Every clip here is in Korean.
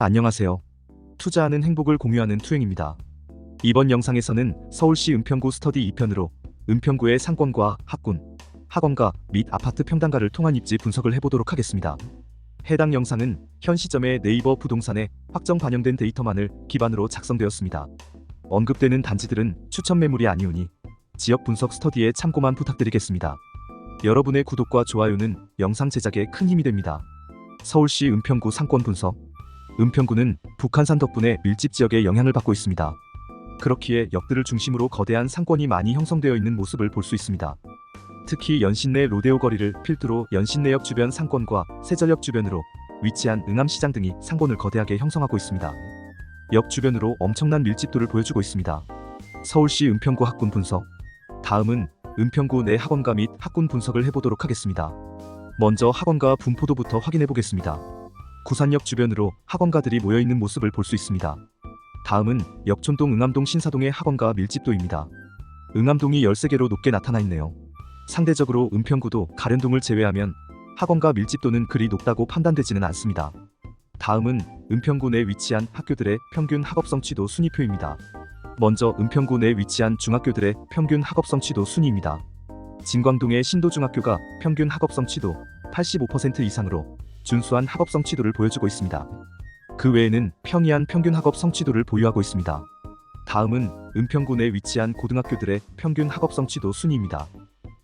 안녕하세요. 투자하는 행복을 공유하는 투행입니다. 이번 영상에서는 서울시 은평구 스터디 2편으로 은평구의 상권과 학군, 학원가 및 아파트 평당가를 통한 입지 분석을 해보도록 하겠습니다. 해당 영상은 현 시점의 네이버 부동산에 확정 반영된 데이터만을 기반으로 작성되었습니다. 언급되는 단지들은 추천 매물이 아니오니 지역 분석 스터디에 참고만 부탁드리겠습니다. 여러분의 구독과 좋아요는 영상 제작에 큰 힘이 됩니다. 서울시 은평구 상권 분석 은평구는 북한산 덕분에 밀집 지역에 영향을 받고 있습니다. 그렇기에 역들을 중심으로 거대한 상권이 많이 형성되어 있는 모습을 볼 수 있습니다. 특히 연신내 로데오 거리를 필두로 연신내역 주변 상권과 세전역 주변으로 위치한 응암시장 등이 상권을 거대하게 형성하고 있습니다. 역 주변으로 엄청난 밀집도를 보여주고 있습니다. 서울시 은평구 학군 분석 다음은 은평구 내 학원가 및 학군 분석을 해보도록 하겠습니다. 먼저 학원가 분포도부터 확인해 보겠습니다. 구산역 주변으로 학원가들이 모여있는 모습을 볼 수 있습니다. 다음은 역촌동 응암동 신사동의 학원가 밀집도입니다. 응암동이 13개로 높게 나타나 있네요. 상대적으로 은평구도 가련동을 제외하면 학원가 밀집도는 그리 높다고 판단되지는 않습니다. 다음은 은평구 내 위치한 학교들의 평균 학업 성취도 순위표입니다. 먼저 은평구 내 위치한 중학교들의 평균 학업 성취도 순위입니다. 진광동의 신도중학교가 평균 학업 성취도 85% 이상으로 준수한 학업 성취도를 보여주고 있습니다. 그 외에는 평이한 평균 학업 성취도를 보유하고 있습니다. 다음은 은평구 내 위치한 고등학교들의 평균 학업 성취도 순위입니다.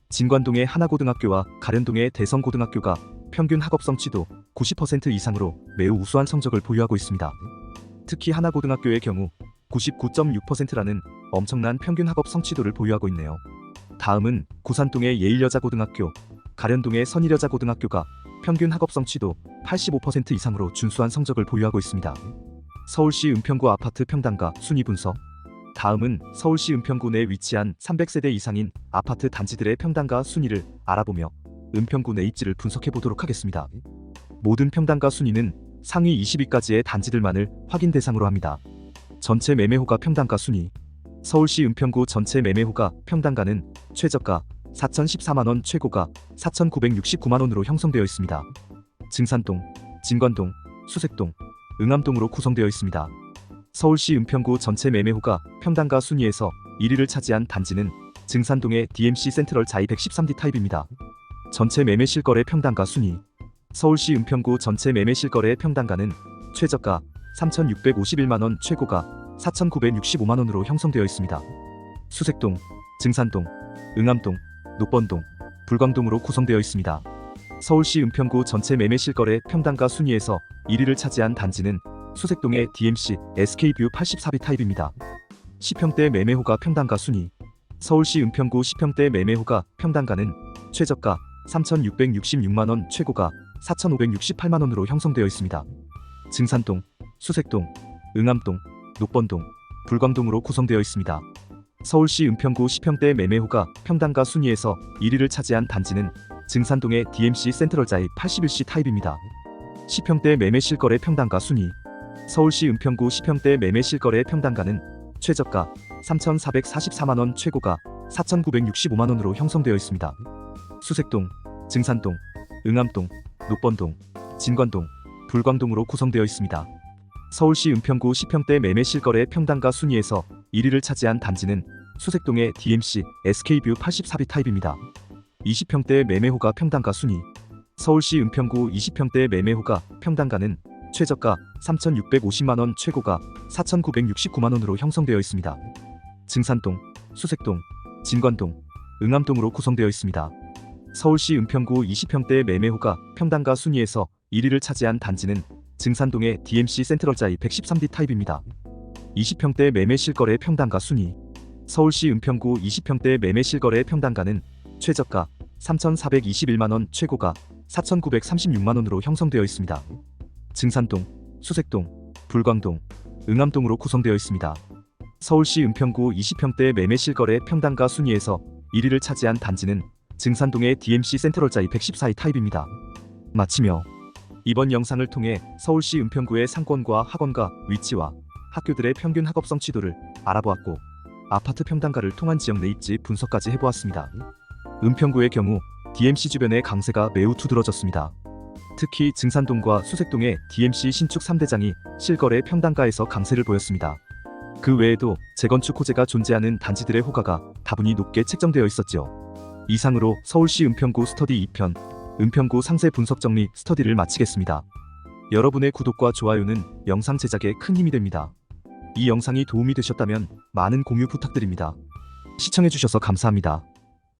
진관동의 하나고등학교와 가련동의 대성고등학교가 평균 학업 성취도 90% 이상으로 매우 우수한 성적을 보유하고 있습니다. 특히 하나고등학교의 경우 99.6%라는 엄청난 평균 학업 성취도를 보유하고 있네요. 다음은 구산동의 예일여자고등학교, 가련동의 선일여자고등학교가 평균 학업 성취도 85% 이상으로 준수한 성적을 보유하고 있습니다. 서울시 은평구 아파트 평당가 순위 분석. 다음은 서울시 은평구 내 위치한 300세대 이상인 아파트 단지들의 평당가 순위를 알아보며 은평구 내 입지를 분석해 보도록 하겠습니다. 모든 평당가 순위는 상위 20위까지의 단지들만을 확인 대상으로 합니다. 전체 매매호가 평당가 순위. 서울시 은평구 전체 매매호가 평당가는 최저가 4,014만원 최고가 4,969만원으로 형성되어 있습니다. 증산동, 진관동, 수색동, 응암동으로 구성되어 있습니다. 서울시 은평구 전체 매매호가 평당가 순위에서 1위를 차지한 단지는 증산동의 DMC 센트럴 자이 113D 타입입니다. 전체 매매 실거래 평당가 순위 서울시 은평구 전체 매매 실거래 평당가는 최저가 3,651만원 최고가 4,965만원으로 형성되어 있습니다. 수색동, 증산동, 응암동, 녹번동, 불광동으로 구성되어 있습니다. 서울시 은평구 전체 매매 실거래 평당가 순위에서 1위를 차지한 단지는 수색동의 DMC SK뷰 84B 타입입니다. 10평대 매매호가 평당가 순위 서울시 은평구 10평대 매매호가 평당가는 최저가 3,666만원 최고가 4,568만원으로 형성되어 있습니다. 증산동, 수색동, 응암동, 녹번동, 불광동으로 구성되어 있습니다. 서울시 은평구 10평대 매매호가 평당가 순위에서 1위를 차지한 단지는 증산동의 DMC 센트럴자이 81C 타입입니다. 10평대 매매 실거래 평당가 순위 서울시 은평구 10평대 매매 실거래 평당가는 최저가 3,444만원 최고가 4,965만원으로 형성되어 있습니다. 수색동, 증산동, 응암동, 녹번동, 진관동, 불광동으로 구성되어 있습니다. 서울시 은평구 10평대 매매 실거래 평당가 순위에서 1위를 차지한 단지는 수색동의 DMC SK뷰 84B 타입입니다. 20평대 매매호가 평당가 순위 서울시 은평구 20평대 매매호가 평당가는 최저가 3,650만원 최고가 4,969만원으로 형성되어 있습니다. 증산동, 수색동, 진관동, 응암동으로 구성되어 있습니다. 서울시 은평구 20평대 매매호가 평당가 순위에서 1위를 차지한 단지는 증산동의 DMC 센트럴자이 113D 타입입니다. 20평대 매매 실거래 평당가 순위 서울시 은평구 20평대 매매 실거래 평당가는 최저가 3,421만원 최고가 4,936만원으로 형성되어 있습니다. 증산동, 수색동, 불광동, 응암동으로 구성되어 있습니다. 서울시 은평구 20평대 매매 실거래 평당가 순위에서 1위를 차지한 단지는 증산동의 DMC 센트럴자이 114이 타입입니다. 마치며 이번 영상을 통해 서울시 은평구의 상권과 학원가 위치와 학교들의 평균 학업 성취도를 알아보았고 아파트 평당가를 통한 지역 내 입지 분석까지 해보았습니다. 은평구의 경우 DMC 주변의 강세가 매우 두드러졌습니다. 특히 증산동과 수색동의 DMC 신축 3대장이 실거래 평당가에서 강세를 보였습니다. 그 외에도 재건축 호재가 존재하는 단지들의 호가가 다분히 높게 책정되어 있었죠. 이상으로 서울시 은평구 스터디 2편, 은평구 상세 분석 정리 스터디를 마치겠습니다. 여러분의 구독과 좋아요는 영상 제작에 큰 힘이 됩니다. 이 영상이 도움이 되셨다면 많은 공유 부탁드립니다. 시청해주셔서 감사합니다.